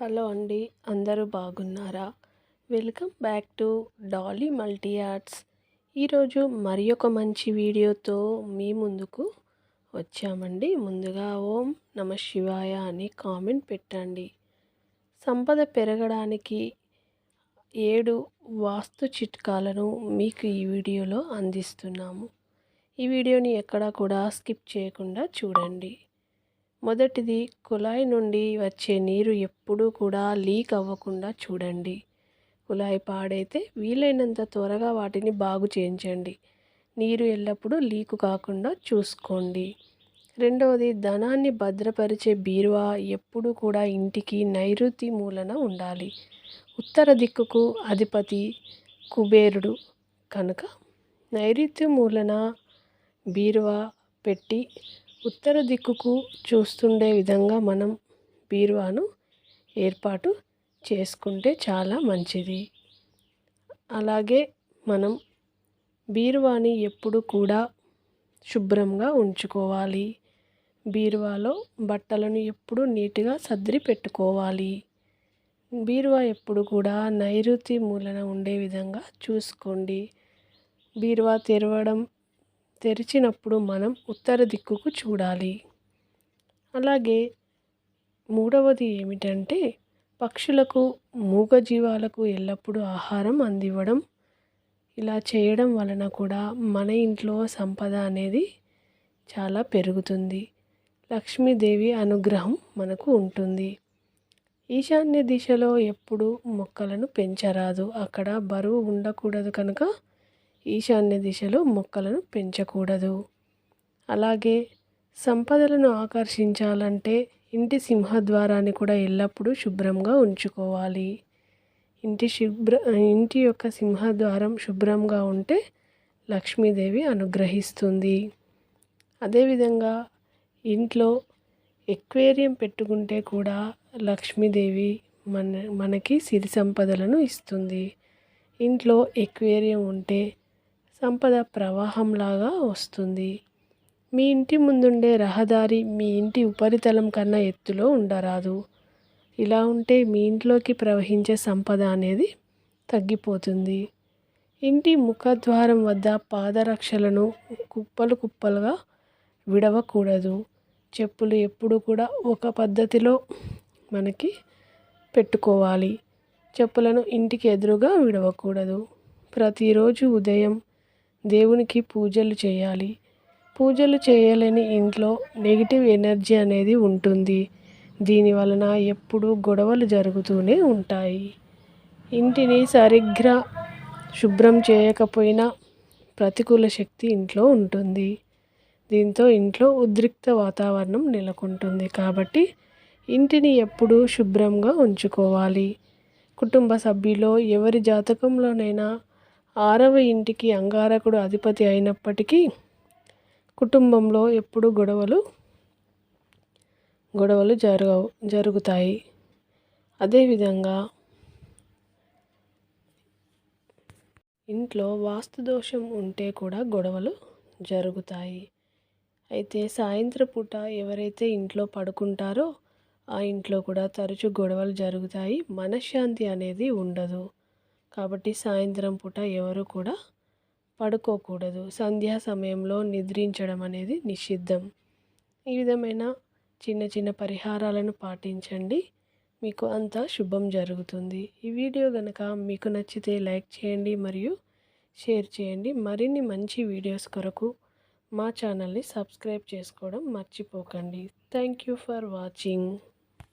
Hello అండి అందరూ బాగున్నారా? Welcome back to Dolly Multi Arts ఈరోజు మరి ఒక మంచి వీడియోతో మీ ముందుకు వచ్చామండి. ముందుగా ఓం నమ శివాయ అని కామెంట్ పెట్టండి. సంపద పెరగడానికి ఏడు వాస్తు చిట్కాలను మీకు ఈ వీడియోలో అందిస్తున్నాము. ఈ వీడియోని ఎక్కడా కూడా స్కిప్ చేయకుండా చూడండి. మొదటిది కుళాయి నుండి వచ్చే నీరు ఎప్పుడూ కూడా లీక్ అవ్వకుండా చూడండి. కుళాయి పాడైతే వీలైనంత త్వరగా వాటిని బాగు చేయించండి. నీరు ఎల్లప్పుడూ లీకు కాకుండా చూసుకోండి. రెండవది ధనాన్ని భద్రపరిచే బీరువా ఎప్పుడు కూడా ఇంటికి నైరుతి మూలన ఉండాలి. ఉత్తర దిక్కుకు అధిపతి కుబేరుడు కనుక నైరుతి మూలన బీరువా పెట్టి ఉత్తర దిక్కుకు చూస్తుండే విధంగా మనం బీరువాను ఏర్పాటు చేసుకుంటే చాలా మంచిది. అలాగే మనం బీరువాని ఎప్పుడు కూడా శుభ్రంగా ఉంచుకోవాలి. బీరువాలో బట్టలను ఎప్పుడు నీట్గా సర్ది పెట్టుకోవాలి. బీరువా ఎప్పుడు కూడా నైరుతి మూలన ఉండే విధంగా చూసుకోండి. బీరువా తెరవడం తెరిచినప్పుడు మనం ఉత్తర దిక్కుకు చూడాలి. అలాగే మూడవది ఏమిటంటే పక్షులకు మూగజీవాలకు ఎల్లప్పుడూ ఆహారం అందివ్వడం. ఇలా చేయడం వలన కూడా మన ఇంట్లో సంపద అనేది చాలా పెరుగుతుంది. లక్ష్మీదేవి అనుగ్రహం మనకు ఉంటుంది. ఈశాన్య దిశలో ఎప్పుడు మొక్కలను పెంచరాదు. అక్కడ బరువు ఉండకూడదు కనుక ఈశాన్య దిశలో మొక్కలను పెంచకూడదు. అలాగే సంపదలను ఆకర్షించాలంటే ఇంటి సింహద్వారాన్ని కూడా ఎల్లప్పుడూ శుభ్రంగా ఉంచుకోవాలి. ఇంటి శుభ్ర ఇంటి యొక్క సింహద్వారం శుభ్రంగా ఉంటే లక్ష్మీదేవి అనుగ్రహిస్తుంది. అదేవిధంగా ఇంట్లో ఎక్వేరియం పెట్టుకుంటే కూడా లక్ష్మీదేవి మన మనకి సిరి సంపదలను ఇస్తుంది. ఇంట్లో ఎక్వేరియం ఉంటే సంపద ప్రవాహంలాగా వస్తుంది. మీ ఇంటి ముందుండే రహదారి మీ ఇంటి ఉపరితలం కన్నా ఎత్తులో ఉండరాదు. ఇలా ఉంటే మీ ఇంట్లోకి ప్రవహించే సంపద అనేది తగ్గిపోతుంది. ఇంటి ముఖద్వారం వద్ద పాదరక్షలను కుప్పలు కుప్పలుగా విడవకూడదు. చెప్పులు ఎప్పుడు కూడా ఒక పద్ధతిలో మనకి పెట్టుకోవాలి. చెప్పులను ఇంటికి ఎదురుగా విడవకూడదు. ప్రతిరోజు ఉదయం దేవునికి పూజలు చేయాలి. పూజలు చేయలేని ఇంట్లో నెగిటివ్ ఎనర్జీ అనేది ఉంటుంది. దీని వలన ఎప్పుడూ గొడవలు జరుగుతూనే ఉంటాయి. ఇంటిని సరిగ్గా శుభ్రం చేయకపోయినా ప్రతికూల శక్తి ఇంట్లో ఉంటుంది. దీంతో ఇంట్లో ఉద్రిక్త వాతావరణం నెలకొంటుంది కాబట్టి ఇంటిని ఎప్పుడూ శుభ్రంగా ఉంచుకోవాలి. కుటుంబ సభ్యులో ఎవరి జాతకంలోనైనా ఆరవ ఇంటికి అంగారకుడు అధిపతి అయినప్పటికీ కుటుంబంలో ఎప్పుడు గొడవలు గొడవలు జరగవు జరుగుతాయి. అదేవిధంగా ఇంట్లో వాస్తు దోషం ఉంటే కూడా గొడవలు జరుగుతాయి. అయితే సాయంత్రం పూట ఎవరైతే ఇంట్లో పడుకుంటారో ఆ ఇంట్లో కూడా తరచూ గొడవలు జరుగుతాయి. మనశ్శాంతి అనేది ఉండదు. కాబట్టి సాయంత్రం పూట ఎవరు కూడా పడుకోకూడదు. సంధ్యా సమయంలో నిద్రించడం అనేది నిషిద్ధం. ఈ విధమైన చిన్న చిన్న పరిహారాలను పాటించండి. మీకు అంతా శుభం జరుగుతుంది. ఈ వీడియో కనుక మీకు నచ్చితే లైక్ చేయండి మరియు షేర్ చేయండి. మరిన్ని మంచి వీడియోస్ కొరకు మా ఛానల్ని సబ్స్క్రైబ్ చేసుకోవడం మర్చిపోకండి. Thank you for watching.